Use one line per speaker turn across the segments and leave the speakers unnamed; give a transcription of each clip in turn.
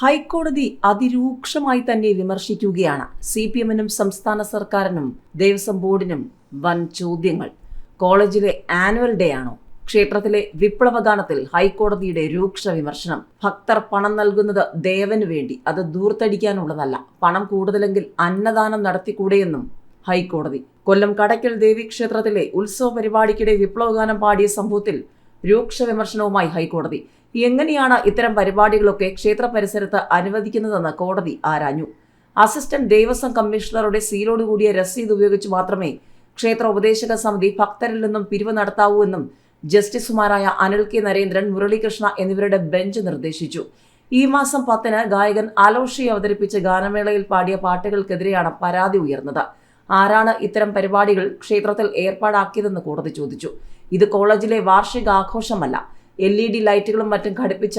ഹൈക്കോടതി അതിരൂക്ഷമായി തന്നെ വിമർശിക്കുകയാണ്. C P എമ്മിനും സംസ്ഥാന സർക്കാരിനും ദേവസ്വം ബോർഡിനും വൻ ചോദ്യങ്ങൾ. കോളേജിലെ ആനുവൽ ഡേ ആണോ? ക്ഷേത്രത്തിലെ വിപ്ലവഗാനത്തിൽ ഹൈക്കോടതിയുടെ രൂക്ഷ വിമർശനം. ഭക്തർ പണം നൽകുന്നത് ദേവന് വേണ്ടി അത് ദൂർത്തടിക്കാനുള്ളതല്ല. പണം കൂടുതലെങ്കിൽ അന്നദാനം നടത്തിക്കൂടെയെന്നും ഹൈക്കോടതി. കൊല്ലം കടയ്ക്കൽ ദേവീക്ഷേത്രത്തിലെ ഉത്സവ പരിപാടിക്കിടെ വിപ്ലവഗാനം പാടിയ സംഭവത്തിൽ രൂക്ഷ വിമർശനവുമായി ഹൈക്കോടതി. എങ്ങനെയാണ് ഇത്തരം പരിപാടികളൊക്കെ ക്ഷേത്ര പരിസരത്ത് അനുവദിക്കുന്നതെന്ന് കോടതി ആരാഞ്ഞു. അസിസ്റ്റന്റ് ദേവസ്വം കമ്മീഷണറുടെ സീലോടുകൂടിയ രസീത് ഉപയോഗിച്ച് മാത്രമേ ക്ഷേത്ര ഉപദേശക സമിതി ഭക്തരിൽ നിന്നും പിരിവ് നടത്താവൂ എന്നും ജസ്റ്റിസുമാരായ അനിൽ കെ നരേന്ദ്രൻ മുരളീകൃഷ്ണ എന്നിവരുടെ ബെഞ്ച് നിർദ്ദേശിച്ചു. ഈ മാസം പത്തിന് ഗായകൻ അലോഷി അവതരിപ്പിച്ച ഗാനമേളയിൽ പാടിയ പാട്ടുകൾക്കെതിരെയാണ് പരാതി ഉയർന്നത്. ആരാണ് ഇത്തരം പരിപാടികൾ ക്ഷേത്രത്തിൽ ഏർപ്പാടാക്കിയതെന്ന് കോടതി ചോദിച്ചു. ഇത് കോളേജിലെ വാർഷിക ആഘോഷമല്ല എൽ ഇ ഡി ലൈറ്റുകളും മറ്റും ഘടിപ്പിച്ച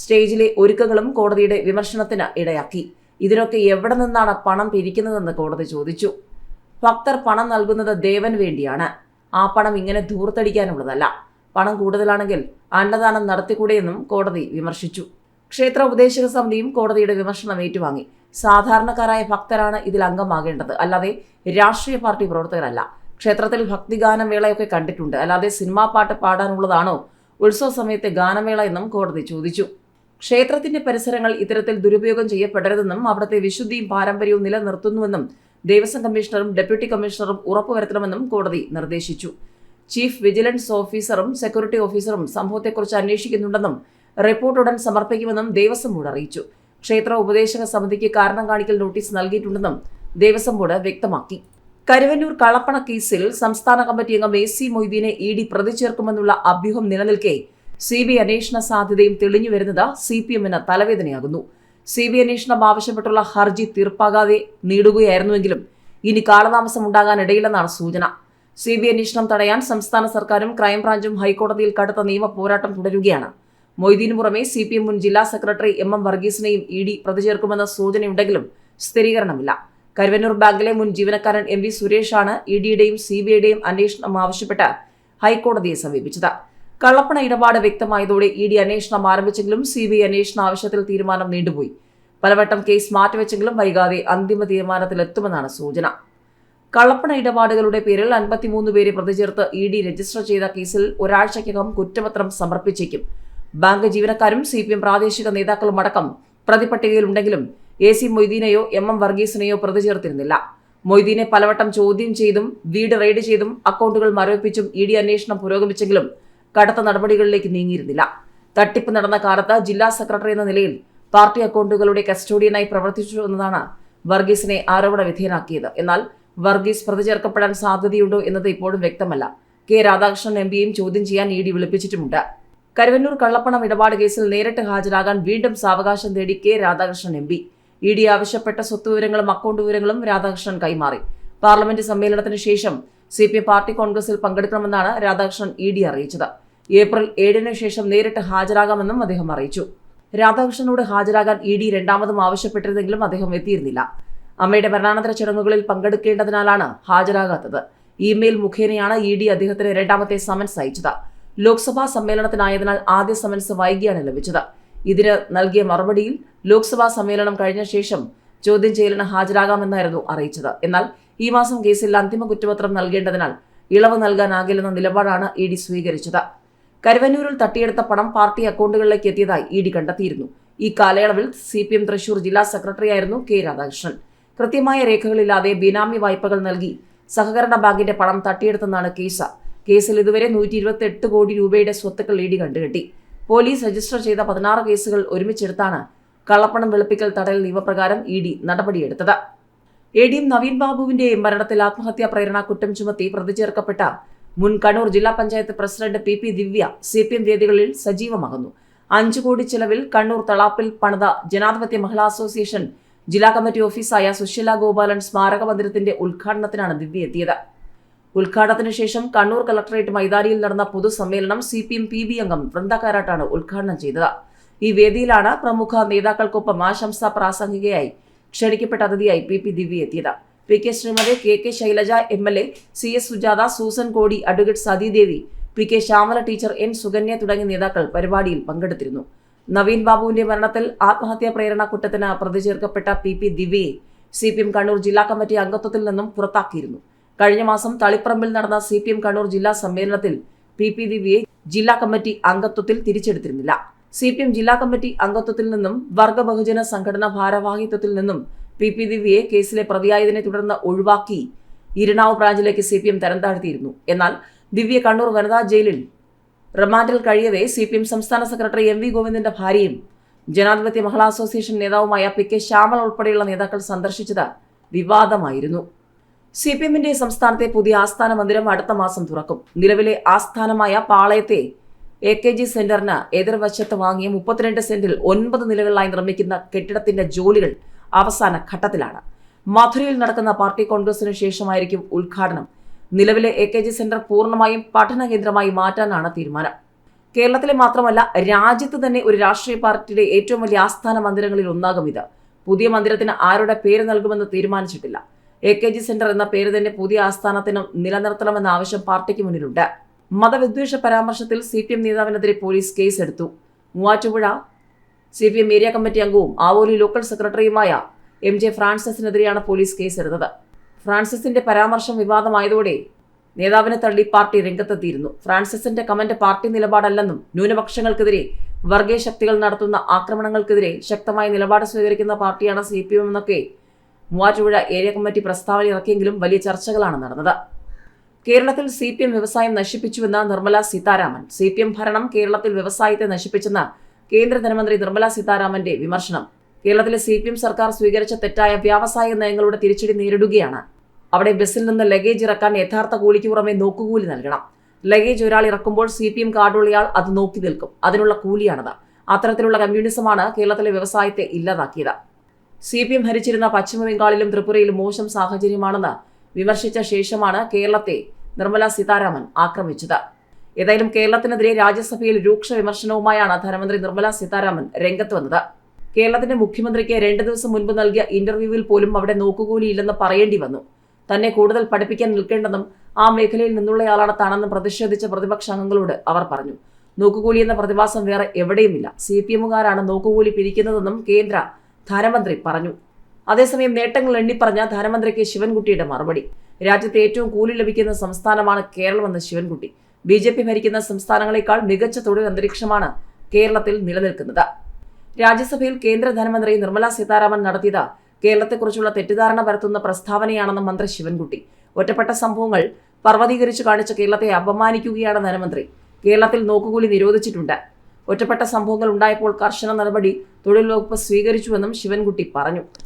സ്റ്റേജിലെ ഒരുക്കങ്ങളും കോടതിയുടെ വിമർശനത്തിന് ഇടയാക്കി. ഇതിനൊക്കെ എവിടെ നിന്നാണ് പണം പിരിക്കുന്നതെന്ന് കോടതി ചോദിച്ചു. ഭക്തർ പണം നൽകുന്നത് ദേവൻ വേണ്ടിയാണ്. ആ പണം ഇങ്ങനെ ധൂർത്തടിക്കാനുള്ളതല്ല. പണം കൂടുതലാണെങ്കിൽ അന്നദാനം നടത്തിക്കൂടെയെന്നും കോടതി വിമർശിച്ചു. ക്ഷേത്ര ഉപദേശക സമിതിയും കോടതിയുടെ വിമർശനം ഏറ്റുവാങ്ങി. സാധാരണക്കാരായ ഭക്തരാണ് ഇതിൽ അംഗമാകേണ്ടത്. അല്ലാതെ രാഷ്ട്രീയ പാർട്ടി പ്രവർത്തകരല്ല. ക്ഷേത്രത്തിൽ ഭക്തിഗാനമേളയൊക്കെ കണ്ടിട്ടുണ്ട്. അല്ലാതെ സിനിമാ പാട്ട് പാടാനുള്ളതാണോ ഉത്സവ സമയത്തെ ഗാനമേള എന്നും കോടതി ചോദിച്ചു. ക്ഷേത്രത്തിന്റെ പരിസരങ്ങൾ ഇത്തരത്തിൽ ദുരുപയോഗം ചെയ്യപ്പെടരുതെന്നും അവിടുത്തെ വിശുദ്ധിയും പാരമ്പര്യവും നിലനിർത്തുന്നുവെന്നും ദേവസ്വം കമ്മീഷണറും ഡെപ്യൂട്ടി കമ്മീഷണറും ഉറപ്പുവരുത്തണമെന്നും കോടതി നിർദ്ദേശിച്ചു. ചീഫ് വിജിലൻസ് ഓഫീസറും സെക്യൂരിറ്റി ഓഫീസറും സംഭവത്തെക്കുറിച്ച് അന്വേഷിക്കുന്നുണ്ടെന്നും റിപ്പോർട്ട് ഉടൻ സമർപ്പിക്കുമെന്നും ദേവസ്വം ബോർഡ് അറിയിച്ചു. ക്ഷേത്ര ഉപദേശക സമിതിക്ക് കാരണം കാണിക്കൽ നോട്ടീസ് നൽകിയിട്ടുണ്ടെന്നും ദേവസ്വം ബോർഡ് വ്യക്തമാക്കി. കരുവന്നൂർ കളപ്പണ കേസിൽ സംസ്ഥാന കമ്മിറ്റി അംഗം എ സി മൊയ്തീനെ ഇ ഡി പ്രതി ചേർക്കുമെന്നുള്ള അഭ്യൂഹം നിലനിൽക്കെ സി ബി അന്വേഷണ സാധ്യതയും തെളിഞ്ഞു വരുന്നത് സി പി എമ്മിന് തലവേദനയാകുന്നു. സി ബി അന്വേഷണം ആവശ്യപ്പെട്ടുള്ള ഹർജി തീർപ്പാകാതെ നീടുകയായിരുന്നുവെങ്കിലും ഇനി കാലതാമസം ഉണ്ടാകാനിടയില്ലെന്നാണ് സൂചന. സി ബി അന്വേഷണം തടയാൻ സംസ്ഥാന സർക്കാരും ക്രൈംബ്രാഞ്ചും ഹൈക്കോടതിയിൽ കടുത്ത നിയമ പോരാട്ടം തുടരുകയാണ്. മൊയ്തീനു പുറമെ സി പി എം മുൻ ജില്ലാ സെക്രട്ടറി എം എം വർഗീസിനെയും ഇ ഡി പ്രതി ചേർക്കുമെന്ന സൂചനയുണ്ടെങ്കിലും സ്ഥിരീകരണമില്ല. കരുവന്നൂർ ബാങ്കിലെ മുൻ ജീവനക്കാരൻ എം വി സുരേഷാണ് ഇ ഡിയുടെയും സി ബി ഐയുടെയും അന്വേഷണം ആവശ്യപ്പെട്ട് ഹൈക്കോടതിയെ സമീപിച്ചത്. കള്ളപ്പണ ഇടപാട് വ്യക്തമായതോടെ ഇ ഡി അന്വേഷണം ആരംഭിച്ചെങ്കിലും സി ബി ഐ അന്വേഷണ ആവശ്യത്തിൽ തീരുമാനം നീണ്ടുപോയി. പലവട്ടം കേസ് മാറ്റിവെച്ചെങ്കിലും വൈകാതെ അന്തിമ തീരുമാനത്തിലെത്തുമെന്നാണ് സൂചന. കള്ളപ്പണ ഇടപാടുകളുടെ പേരിൽ അൻപത്തിമൂന്ന് പേരെ പ്രതിചേർത്ത് ഇ ഡി രജിസ്റ്റർ ചെയ്ത കേസിൽ ഒരാഴ്ചയ്ക്കകം കുറ്റപത്രം സമർപ്പിച്ചേക്കും. ബാങ്ക് ജീവനക്കാരും സി പി എം പ്രാദേശിക നേതാക്കളുമടക്കം പ്രതിപട്ടികയിലുണ്ടെങ്കിലും എ സി മൊയ്തീനെയോ എം എം വർഗീസിനെയോ പ്രതി ചേർത്തിരുന്നില്ല. മൊയ്തീനെ പലവട്ടം ചോദ്യം ചെയ്തും വീട് റെയ്ഡ് ചെയ്തും അക്കൗണ്ടുകൾ മരവിപ്പിച്ചും ഇ ഡി അന്വേഷണം പുരോഗമിച്ചെങ്കിലും കടുത്ത നടപടികളിലേക്ക് നീങ്ങിയിരുന്നില്ല. തട്ടിപ്പ് നടന്ന കാലത്ത് ജില്ലാ സെക്രട്ടറി എന്ന നിലയിൽ പാർട്ടി അക്കൗണ്ടുകളുടെ കസ്റ്റോഡിയനായി പ്രവർത്തിച്ചു എന്നതാണ് വർഗീസിനെ ആരോപണ വിധേയനാക്കിയത്. എന്നാൽ വർഗീസ് പ്രതി ചേർക്കപ്പെടാൻ സാധ്യതയുണ്ടോ എന്നത് ഇപ്പോഴും വ്യക്തമല്ല. കെ രാധാകൃഷ്ണൻ എം പിയും ചോദ്യം ചെയ്യാൻ ഇ ഡി വിളിപ്പിച്ചിട്ടുമുണ്ട്. കരുവന്നൂർ കള്ളപ്പണം ഇടപാട് കേസിൽ നേരിട്ട് ഹാജരാകാൻ വീണ്ടും സാവകാശം തേടി K Radhakrishnan M P. E D ആവശ്യപ്പെട്ട സ്വത്ത് വിവരങ്ങളും അക്കൗണ്ട് വിവരങ്ങളും രാധാകൃഷ്ണൻ കൈമാറി. പാർലമെന്റ് സമ്മേളനത്തിന് ശേഷം സി പി എം പാർട്ടി കോൺഗ്രസിൽ പങ്കെടുക്കണമെന്നാണ് രാധാകൃഷ്ണൻ ഇ ഡി അറിയിച്ചത്. ഏപ്രിൽ ഏഴിന് ശേഷം നേരിട്ട് ഹാജരാകാമെന്നും അദ്ദേഹം അറിയിച്ചു. രാധാകൃഷ്ണനോട് ഹാജരാകാൻ ഇ ഡി രണ്ടാമതും ആവശ്യപ്പെട്ടിരുന്നെങ്കിലും അദ്ദേഹം എത്തിയിരുന്നില്ല. അമ്മയുടെ മരണാനന്തര ചടങ്ങുകളിൽ പങ്കെടുക്കേണ്ടതിനാലാണ് ഹാജരാകാത്തത്. ഇമെയിൽ മുഖേനയാണ് ഇ ഡി അദ്ദേഹത്തിന് രണ്ടാമത്തെ സമൻസ് അയച്ചത്. ലോക്സഭാ സമ്മേളനത്തിനായതിനാൽ ആദ്യ സമൻസ് വൈകിയാണ് ലഭിച്ചത്. ഇതിന് നൽകിയ മറുപടിയിൽ ലോക്സഭാ സമ്മേളനം കഴിഞ്ഞ ശേഷം ചോദ്യം ചെയ്യലിന് ഹാജരാകാമെന്നായിരുന്നു അറിയിച്ചത്. എന്നാൽ ഈ മാസം കേസിൽ അന്തിമ കുറ്റപത്രം നൽകേണ്ടതിനാൽ ഇളവ് നൽകാനാകില്ലെന്ന നിലപാടാണ് ഇ ഡി സ്വീകരിച്ചത്. കരുവന്നൂരിൽ തട്ടിയെടുത്ത പണം പാർട്ടി അക്കൗണ്ടുകളിലേക്ക് എത്തിയതായി ഇ ഡി കണ്ടെത്തിയിരുന്നു. ഈ കാലയളവിൽ സി പി എം തൃശൂർ ജില്ലാ സെക്രട്ടറിയായിരുന്നു കെ രാധാകൃഷ്ണൻ. കൃത്യമായ രേഖകളില്ലാതെ ബിനാമി വായ്പകൾ നൽകി സഹകരണ ബാങ്കിന്റെ പണം തട്ടിയെടുത്തെന്നാണ് കേസ്. കേസിൽ ഇതുവരെ നൂറ്റി കോടി രൂപയുടെ സ്വത്തുക്കൾ ഇ ഡി കണ്ടുകെട്ടി. പോലീസ് രജിസ്റ്റർ ചെയ്ത പതിനാറ് കേസുകൾ ഒരുമിച്ചെടുത്താണ് കള്ളപ്പണം വെളുപ്പിക്കൽ തടയൽ നിയമപ്രകാരം ഇ ഡി നടപടിയെടുത്തത്. എ ഡി എം നവീൻ ബാബുവിന്റെ മരണത്തിൽ ആത്മഹത്യാ പ്രേരണ കുറ്റം ചുമത്തി പ്രതി ചേർക്കപ്പെട്ട മുൻ കണ്ണൂർ ജില്ലാ panchayat president P P Divya C P M വേദികളിൽ സജീവമാകുന്നു. അഞ്ചു കോടി ചെലവിൽ കണ്ണൂർ തളാപ്പിൽ പണിത ജനാധിപത്യ മഹിളാ അസോസിയേഷൻ ജില്ലാ കമ്മിറ്റി ഓഫീസായ സുശീല ഗോപാലൻ സ്മാരക മന്ദിരത്തിന്റെ ഉദ്ഘാടനത്തിനാണ് ദിവ്യ എത്തിയത്. ഉദ്ഘാടനത്തിന് ശേഷം കണ്ണൂർ കളക്ടറേറ്റ് മൈതാനിയിൽ നടന്ന പൊതുസമ്മേളനം C P M P B അംഗം വൃന്ദ കാരാട്ടാണ് ഉദ്ഘാടനം ചെയ്തത്. ഈ വേദിയിലാണ് പ്രമുഖ നേതാക്കൾക്കൊപ്പം ആശംസാ പ്രാസംഗികയായി ക്ഷണിക്കപ്പെട്ട അതിഥിയായി പി പി ദിവ്യ എത്തിയത്. P K Sreemathi K K Shailaja M L A C S Sujatha Susan Kodi advocate Sathidevi P K Shyamala teacher N Sukanya തുടങ്ങിയ നേതാക്കൾ പരിപാടിയിൽ പങ്കെടുത്തിരുന്നു. നവീൻ ബാബുവിന്റെ മരണത്തിൽ ആത്മഹത്യാ പ്രേരണ കുറ്റത്തിന് പ്രതിചേർക്കപ്പെട്ട പി പി ദിവ്യയെ സി പി എം കണ്ണൂർ ജില്ലാ കമ്മിറ്റി അംഗത്വത്തിൽ നിന്നും പുറത്താക്കിയിരുന്നു. കഴിഞ്ഞ മാസം തളിപ്പറമ്പിൽ നടന്ന സി പി എം കണ്ണൂർ ജില്ലാ സമ്മേളനത്തിൽ പി പി ദിവ്യയെ ജില്ലാ കമ്മിറ്റി അംഗത്വത്തിൽ തിരിച്ചെടുത്തിരുന്നില്ല. സി പി എം ജില്ലാ കമ്മിറ്റി അംഗത്വത്തിൽ നിന്നും വർഗ ബഹുജന സംഘടന ഭാരവാഹിത്വത്തിൽ നിന്നും പി പി ദിവ്യയെ കേസിലെ പ്രതിയായതിനെ തുടർന്ന് ഒഴിവാക്കി ഇരിണാവ് ബ്രാഞ്ചിലേക്ക് സി പി എം തരം താഴ്ത്തിയിരുന്നു. എന്നാൽ ദിവ്യ കണ്ണൂർ വനിതാ ജയിലിൽ റിമാൻഡിൽ കഴിയവേ സി പി എം സംസ്ഥാന സെക്രട്ടറി എം വി ഗോവിന്ദന്റെ ഭാര്യയും ജനാധിപത്യ മഹിളാ അസോസിയേഷൻ നേതാവുമായ പി കെ ശ്യാമൾ ഉൾപ്പെടെയുള്ള നേതാക്കൾ സന്ദർശിച്ചത് വിവാദമായിരുന്നു. സി പി എമ്മിന്റെ സംസ്ഥാനത്തെ പുതിയ ആസ്ഥാന മന്ദിരം അടുത്ത മാസം തുറക്കും. നിലവിലെ ആസ്ഥാനമായ പാളയത്തെ എ കെ ജി സെന്ററിന് എതിർവശത്ത് വാങ്ങിയ മുപ്പത്തിരണ്ട് സെന്റിൽ ഒൻപത് നിലകളിലായി നിർമ്മിക്കുന്ന കെട്ടിടത്തിന്റെ ജോലികൾ അവസാന ഘട്ടത്തിലാണ്. മധുരയിൽ നടക്കുന്ന പാർട്ടി കോൺഗ്രസിന് ശേഷമായിരിക്കും ഉദ്ഘാടനം. നിലവിലെ എ കെ ജി സെന്റർ പൂർണമായും പഠന കേന്ദ്രമായി മാറ്റാനാണ് തീരുമാനം. കേരളത്തിലെ മാത്രമല്ല രാജ്യത്ത് തന്നെ ഒരു രാഷ്ട്രീയ പാർട്ടിയുടെ ഏറ്റവും വലിയ ആസ്ഥാന മന്ദിരങ്ങളിൽ ഒന്നാകും ഇത്. പുതിയ മന്ദിരത്തിന് ആരുടെ പേര് നൽകുമെന്ന് തീരുമാനിച്ചിട്ടില്ല. എ കെ ജി സെന്റർ എന്ന പേര് തന്നെ പുതിയ ആസ്ഥാനത്തിനും നിലനിർത്തണമെന്ന ആവശ്യം പാർട്ടിക്ക് മുന്നിലുണ്ട്. മതവിദ്വേഷ പരാമർശത്തിൽ സി പി എം നേതാവിനെതിരെ പോലീസ് കേസെടുത്തു. Muvattupuzha C P M area committee അംഗവും ആവോലി ലോക്കൽ സെക്രട്ടറിയുമായ എം ജെ ഫ്രാൻസിസിനെതിരെയാണ് പോലീസ് കേസെടുത്തത്. ഫ്രാൻസിസിന്റെ പരാമർശം വിവാദമായതോടെ നേതാവിനെ തള്ളി പാർട്ടി രംഗത്തെത്തിയിരുന്നു. ഫ്രാൻസിസിന്റെ കമന്റ് പാർട്ടി നിലപാടല്ലെന്നും ന്യൂനപക്ഷങ്ങൾക്കെതിരെ വർഗീയ ശക്തികൾ നടത്തുന്ന ആക്രമണങ്ങൾക്കെതിരെ ശക്തമായ നിലപാട് സ്വീകരിക്കുന്ന പാർട്ടിയാണ് സി പി എം എന്നൊക്കെ മൂവാറ്റുപുഴ ഏരിയ കമ്മിറ്റി പ്രസ്താവന ഇറക്കിയെങ്കിലും വലിയ ചർച്ചകളാണ് നടന്നത്. കേരളത്തിൽ സി പി എം വ്യവസായം നശിപ്പിച്ചുവെന്ന് Nirmala Sitharaman. C P M ഭരണം കേരളത്തിൽ വ്യവസായത്തെ നശിപ്പിച്ചെന്ന കേന്ദ്ര ധനമന്ത്രി നിർമ്മല സീതാരാമന്റെ വിമർശനം. കേരളത്തിലെ സി പി എം സർക്കാർ സ്വീകരിച്ച തെറ്റായ വ്യാവസായിക നയങ്ങളുടെ തിരിച്ചടി നേരിടുകയാണ്. അവിടെ ബസ്സിൽ നിന്ന് ലഗേജ് ഇറക്കാൻ യഥാർത്ഥ കൂലിക്ക് പുറമെ നോക്കുകൂലി നൽകണം. ലഗേജ് ഒരാൾ ഇറക്കുമ്പോൾ സി പി എം കാർഡുള്ളയാൾ അത് നോക്കി നിൽക്കും. അതിനുള്ള കൂലിയാണത്. അത്തരത്തിലുള്ള കമ്മ്യൂണിസമാണ് കേരളത്തിലെ വ്യവസായത്തെ ഇല്ലാതാക്കിയത്. സി പി എം ഭരിച്ചിരുന്ന പശ്ചിമബംഗാളിലും ത്രിപുരയിലും മോശം സാഹചര്യമാണെന്ന് വിമർശിച്ച ശേഷമാണ് കേരളത്തെ നിർമ്മല സീതാരാമൻ ആക്രമിച്ചത്. ഏതായാലും കേരളത്തിനെതിരെ രാജ്യസഭയിൽ രൂക്ഷ വിമർശനവുമായാണ് ധനമന്ത്രി നിർമ്മല സീതാരാമൻ രംഗത്ത് വന്നത്. കേരളത്തിന്റെ മുഖ്യമന്ത്രിക്ക് രണ്ടു ദിവസം മുൻപ് നൽകിയ ഇന്റർവ്യൂവിൽ പോലും അവിടെ നോക്കുകൂലിയില്ലെന്ന് പറയേണ്ടി വന്നു. തന്നെ കൂടുതൽ പഠിപ്പിക്കാൻ നിൽക്കേണ്ടെന്നും ആ മേഖലയിൽ നിന്നുള്ളയാളാണ് താനെന്നും പ്രതിഷേധിച്ച പ്രതിപക്ഷാംഗങ്ങളോട് അവർ പറഞ്ഞു. നോക്കുകൂലി എന്ന പ്രതിഭാസം വേറെ എവിടെയുമില്ല. സി പി എമ്മുകാരാണ് നോക്കുകൂലി പിരിക്കുന്നതെന്നും കേന്ദ്ര ധനമന്ത്രി പറഞ്ഞു. അതേസമയം നേട്ടങ്ങൾ എണ്ണിപ്പറഞ്ഞ ധനമന്ത്രിക്ക് ശിവൻകുട്ടിയുടെ മറുപടി. രാജ്യത്ത് ഏറ്റവും കൂലി ലഭിക്കുന്ന സംസ്ഥാനമാണ് കേരളമെന്ന് ശിവൻകുട്ടി. ബി ജെ പി ഭരിക്കുന്ന സംസ്ഥാനങ്ങളെക്കാൾ മികച്ച തൊഴിൽ അന്തരീക്ഷമാണ് കേരളത്തിൽ നിലനിൽക്കുന്നത്. രാജ്യസഭയിൽ കേന്ദ്ര ധനമന്ത്രി നിർമ്മല സീതാരാമൻ നടത്തിയത് കേരളത്തെക്കുറിച്ചുള്ള തെറ്റിദ്ധാരണ പരത്തുന്ന പ്രസ്താവനയാണെന്ന് മന്ത്രി ശിവൻകുട്ടി. ഒറ്റപ്പെട്ട സംഭവങ്ങൾ പർവതീകരിച്ചു കാണിച്ച കേരളത്തെ അപമാനിക്കുകയാണ് ധനമന്ത്രി. കേരളത്തിൽ നോക്കുകൂലി നിരോധിച്ചിട്ടുണ്ട്. ഒറ്റപ്പെട്ട സംഭവങ്ങൾ ഉണ്ടായപ്പോൾ കർശന നടപടി തൊഴിൽ വകുപ്പ് സ്വീകരിച്ചുവെന്നും ശിവൻകുട്ടി പറഞ്ഞു